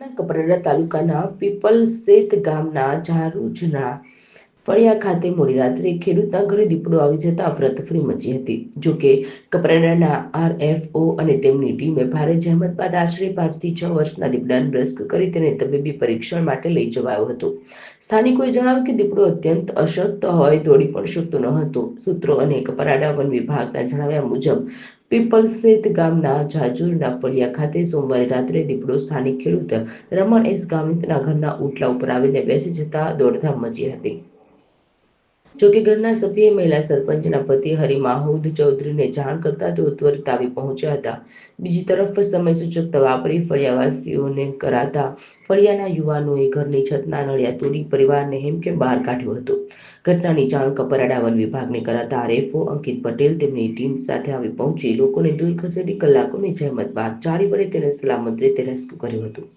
કપરાડા તાલુકાના પીપલસેત ગામના ઝારુજના ફળિયા ખાતે મોડી રાત્રે ખેડૂતના ઘરે દીપડો આવી જતા અફરાતફરી મચી હતી. જોકે કપરાડાના આરએફઓ અને તેમની ટીમે ભારે જહેમત બાદ આશરે પાંચથી છ વર્ષના દીપડાને રેસ્ક્યુ કરી તેને તબીબી પરીક્ષણ માટે લઈ જવાયો હતો. સ્થાનિકોએ જણાવ્યું કે દીપડો અત્યંત અશક્ત હોય દોડી પણ શકતો ન હતો. સૂત્રો અને કપરાડા વન વિભાગના જણાવ્યા મુજબ, પીપલસેત ગામના જાજુરના ફળિયા ખાતે સોમવારે રાત્રે દીપડો સ્થાનિક ખેડૂત રમણ એસ ગામિતના ઘરના ઉટલા ઉપર આવીને બેસી જતા દોડધામ મચી હતી. જોકે ઘરના સભ્યએ મહિલા સરપંચના પતિ હરિમાહુદ ચૌધરીને જાણ કરતા તેઓ ત્વરિત આવી પહોંચ્યા હતા. બીજી તરફ સમય સૂચકતા વાપરી ફળિયાવાસીઓને કરાતા ફળિયાના યુવાનોએ ઘરની છતના નળિયા તોડી પરિવારને હેમકેમ બહાર કાઢ્યો હતો? ઘટનાની જાણ કપરાડા વન વિભાગને કરાતા આરએફઓ અંકિત પટેલ તેમની ટીમ સાથે આવી પહોંચી લોકોને દૂર ખસેડી કલાકોની જહેમત બાદ ચારી વડે તેને સલામત રીતે રેસ્ક્યુ કર્યું હતું.